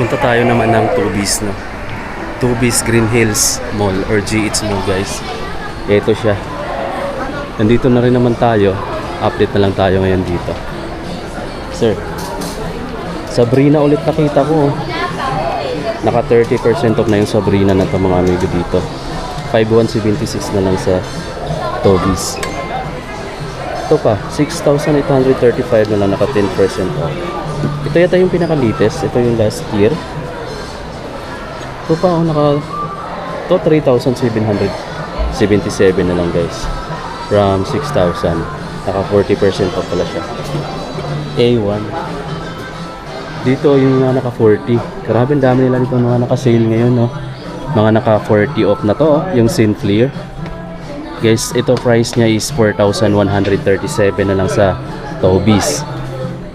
Punta tayo naman ng Tubis, no? Tubis Green Hills Mall or GH Mall, guys. Ito siya. Nandito na rin naman tayo. Update na lang tayo ngayon dito. Sir, Sabrina ulit nakita ko. oh. Naka 30% off na yung Sabrina na to mga amigo dito. 5176 na lang sa Tobis. Ito pa, 6,835 na lang naka 10% off. Ito yata yung pinaka-latest. Ito yung last year. Ito pa, oh, naka... Ito, 3,777 na lang guys. From 6,000. Naka 40% off pala siya. A1. Dito yung mga naka 40. Grabe, ang dami nila dito mga naka sale ngayon, no? Mga naka 40 off na to, oh, yung Sinfleer. Guys, ito price niya is 4,137 na lang sa Tobis.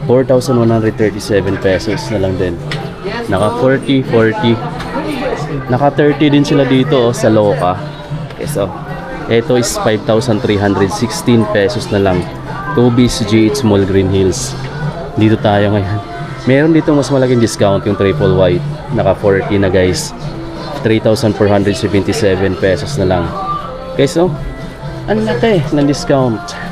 4,137 pesos na lang din. Naka 40, 40. Naka 30 din sila dito oh, sa Loka. Okay, so, ito is 5,316 pesos na lang. Tobis GH Mall Green Hills. Dito tayo ngayon. Meron dito mas malaking discount yung triple white. Naka 40 na guys. 3,477 pesos na lang. Okay, so, ang laki ng discount.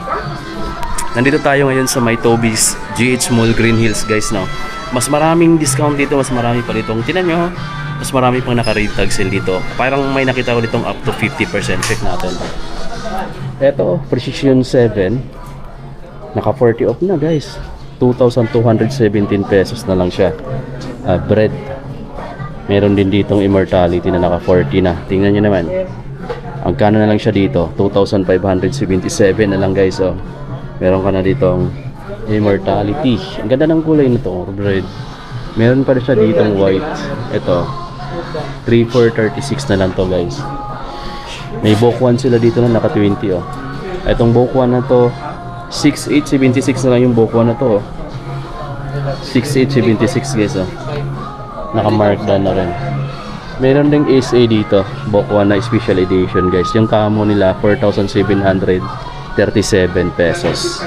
Nandito tayo ngayon sa may Tobis GH Mall Green Hills guys no. Mas maraming discount dito, mas marami pa dito. Tinan nyo, mas marami pang naka-rate tag sale dito. Parang may nakita ko ditong up to 50%. Check natin. Ito, Precision 7. Naka 40 off na guys. 2,217 pesos na lang siya. Ah, bread. Meron din ditong Immortality na naka 40 na. Tingnan nyo naman. Ang kano na lang siya dito, 2,577 na lang guys. Oh. Meron ka na ditong Immortality. Ang ganda ng kulay nito, bread. Meron pa rin siya ditong white. Ito, 3,436 na lang to guys. May Bokwan sila dito na naka 20 oh. Itong Bokwan na to, 6,876 na lang yung Bokwan na to oh. 6,876 guys oh. Naka-mark na rin. Meron ding SA dito, Bokwan na special edition guys. Yung kamo nila 4,737 pesos.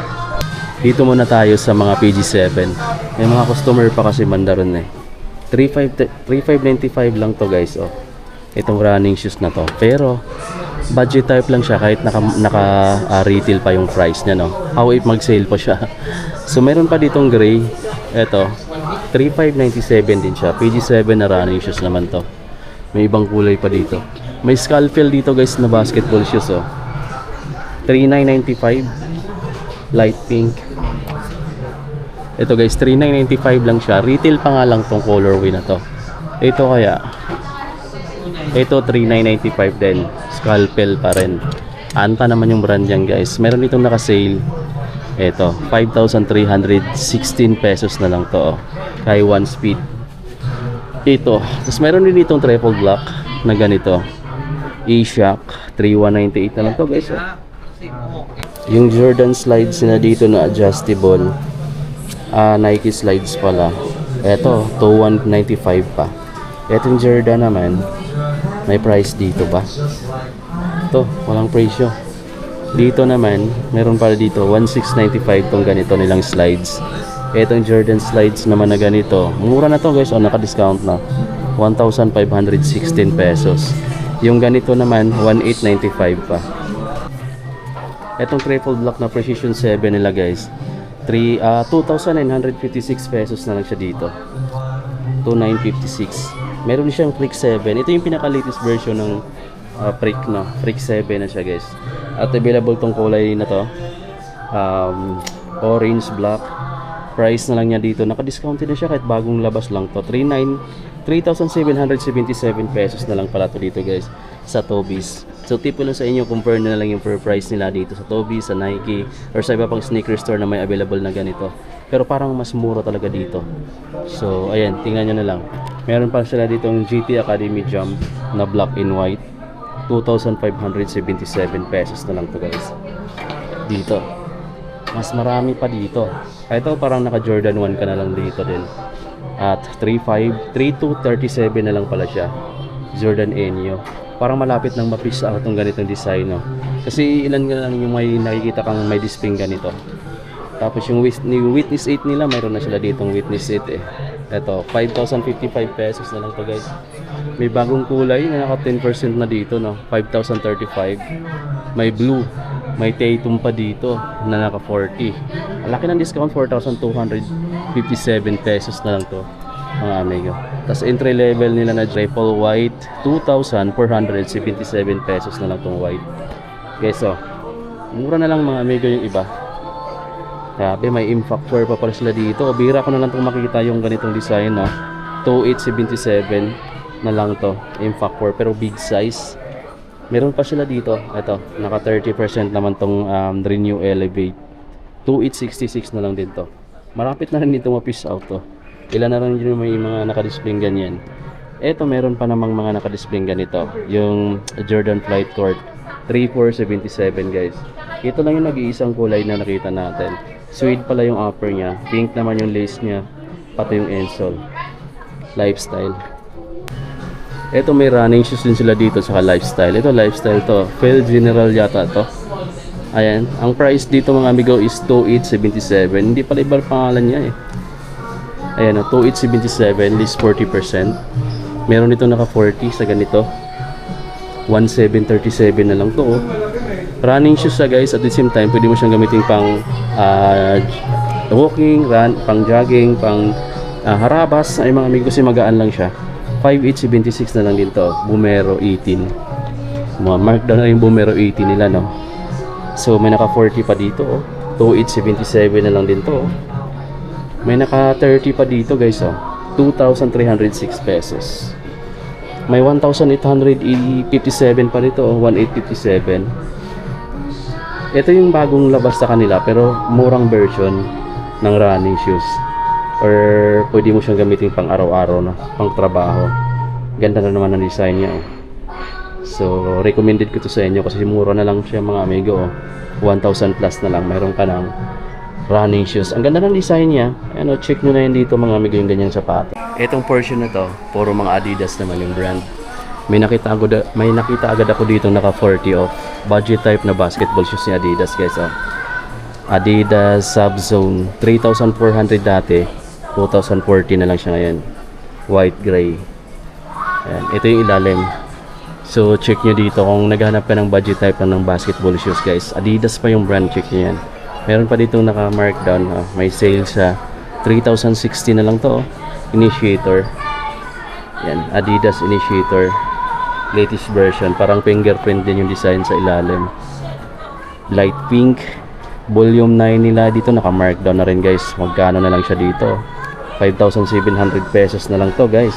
Dito muna tayo sa mga PG7. May mga customer pa kasi mandaron eh. 35 3595 lang to guys oh. Itong running shoes na to. Pero budget type lang siya kahit naka, naka ah, retail pa yung price niya no. How if mag-sale pa siya. so meron pa ditong gray. Ito 3597 din siya. PG7 na running shoes naman to. May ibang kulay pa dito. May scalpel dito guys na basketball shoes oh. 3995 light pink. Ito guys, 3995 lang siya. Retail pa nga lang tong colorway na to. Ito kaya ito 3995 din. Scalpel pa rin. Anta naman yung brand yan guys. Meron ditong naka-sale. Ito, 5,316 pesos na lang to. Oh. Kay one speed. Ito. Tapos meron din ditong triple block na ganito. E-Shock 3198 na lang to guys. Oh. Yung Jordan slides na dito na adjustable. Ah, Nike slides pala. Ito, 2195 pa. Ito yung Jordan naman. May price dito ba? Ito, walang presyo. Dito naman, meron pala dito 1695 tong ganito nilang slides. Etong Jordan slides naman na ganito. Mura na to guys, oh, naka-discount na. 1,516 pesos. Yung ganito naman, 1,895 pa. Etong triple block na Precision 7 nila guys. 3 ah 2,956 pesos na lang siya dito. 2,956. Meron siyang Freak 7. Ito yung pinaka-latest version ng ah, Freak no. Freak 7 na siya guys. At available tong kulay na to. Um, orange, black. Price na lang niya dito. Naka-discounted na siya kahit bagong labas lang to. 39 3,777 pesos na lang pala to dito guys sa Tobis. So tip ko lang sa inyo, compare na lang yung per price nila dito sa Tobis, sa Nike, or sa iba pang sneaker store na may available na ganito. Pero parang mas mura talaga dito. So ayan, tingnan nyo na lang. Meron pa sila dito yung GT Academy Jump na black and white. 2,577 pesos na lang to guys. Dito. Mas marami pa dito. Ito parang naka Jordan 1 ka na lang dito din. At 3.5, 3.237 na lang pala siya. Jordan Enyo. Parang malapit nang ma-piece out tong ganitong design, no? Kasi ilan nga lang yung may nakikita kang may display ganito. Tapos yung, yung Witness 8 nila, mayroon na sila ditong Witness 8 eh. Ito, 5,055 pesos na lang to guys. May bagong kulay na naka 10% na dito, no? 5,035. May blue. May Tatum pa dito na naka 40. Ang laki ng discount, 4,257 pesos na lang to mga amigo. Tapos entry level nila na triple white, 2,477 pesos na lang tong white. Okay, so, mura na lang mga amigo yung iba. Grabe, may impact factor pa pala sila dito. Bira ko na lang itong makikita yung ganitong design, no? 2877 na lang to, impact factor, pero big size. Meron pa sila dito. Ito, naka 30% naman tong um, Renew Elevate. 2866 na lang din to. Marapit na rin dito ma-piece out to. Ilan na rin yun may mga nakadisplay ganyan. Ito, meron pa namang mga nakadisplay ganito. Yung Jordan Flight Court 3477 guys. Ito lang yung nag-iisang kulay na nakita natin. Suede pala yung upper niya. Pink naman yung lace niya. Pati yung insole. Lifestyle. Ito may running shoes din sila dito sa lifestyle. Ito lifestyle to. Phil General yata to. Ayan. Ang price dito mga amigo is 2877. Hindi pala iba ang pangalan niya eh. Ayan, oh, 2877 least 40%. Meron dito naka 40 sa ganito. 1737 na lang to. Oh. Running shoes siya guys at the same time pwede mo siyang gamitin pang ah, walking, run, pang jogging, pang ah, harabas. Ay mga amigo kasi magaan lang siya. 5876 na lang din to. Bumero 18. Mga mark down na yung Bumero 18 nila no. So may naka 40 pa dito oh. 2877 na lang din to oh. May naka 30 pa dito guys oh. 2,306 pesos. May 1,857 pa dito oh. 1,857. Ito yung bagong labas sa kanila pero murang version ng running shoes. Or pwede mo siyang gamitin pang araw-araw no, pang trabaho. Ganda na naman ang design niya. Oh. So, recommended ko to sa inyo kasi mura na lang siya mga amigo. Oh. 1,000 plus na lang. Meron ka ng running shoes. Ang ganda ng design niya. Ano, check nyo na yun dito mga amigo yung ganyang sapato. Itong portion na to, puro mga Adidas naman yung brand. May nakita agad, may nakita agad ako dito naka 40 off. Budget type na basketball shoes ni Adidas guys. Oh. Adidas Subzone 3,400 dati 2,040 na lang siya ngayon white gray Ayan. ito yung ilalim so check nyo dito kung naghanap ka ng budget type ng basketball shoes guys Adidas pa yung brand check nyo yan meron pa dito naka markdown oh. may sale sa 3,060 na lang to oh. initiator. Yan Adidas initiator. Latest version. Parang fingerprint din yung design sa ilalim. Light pink. Volume 9 nila dito naka markdown na rin guys. Magkano na lang siya dito? 5,700 pesos na lang to guys.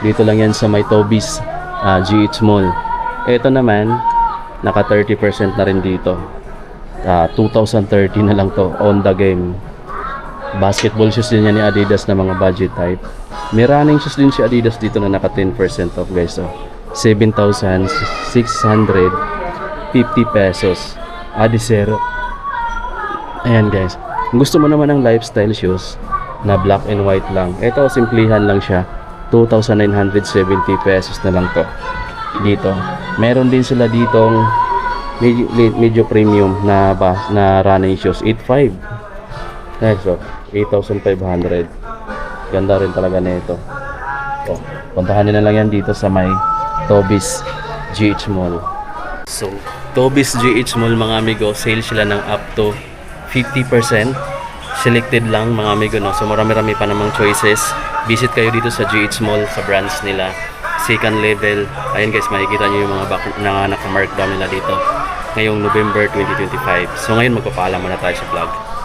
Dito lang yan sa may Tobis ah, GH Mall. Ito naman naka 30% na rin dito Ah, 2030 na lang to on the game basketball shoes din yan ni Adidas na mga budget type may running shoes din si Adidas dito na naka 10% off guys oh. 7,650 pesos Adisero Ayan guys. Gusto mo naman ng lifestyle shoes na black and white lang. Ito, simplihan lang siya. 2,970 pesos na lang to. Dito. Meron din sila ditong medyo, medyo premium na ba, na running shoes. 8,500. Guys, so, 8,500. Ganda rin talaga nito. Oh, puntahan nyo na lang yan dito sa may Tobis GH Mall. So, Tobis GH Mall mga amigo, sale sila ng up to 50% selected lang mga amigo no so marami-rami pa namang choices visit kayo dito sa GH Mall sa branch nila second level ayun guys makikita nyo yung mga back na naka-markdown nila dito ngayong November 2025 so ngayon magpapaalam muna tayo sa vlog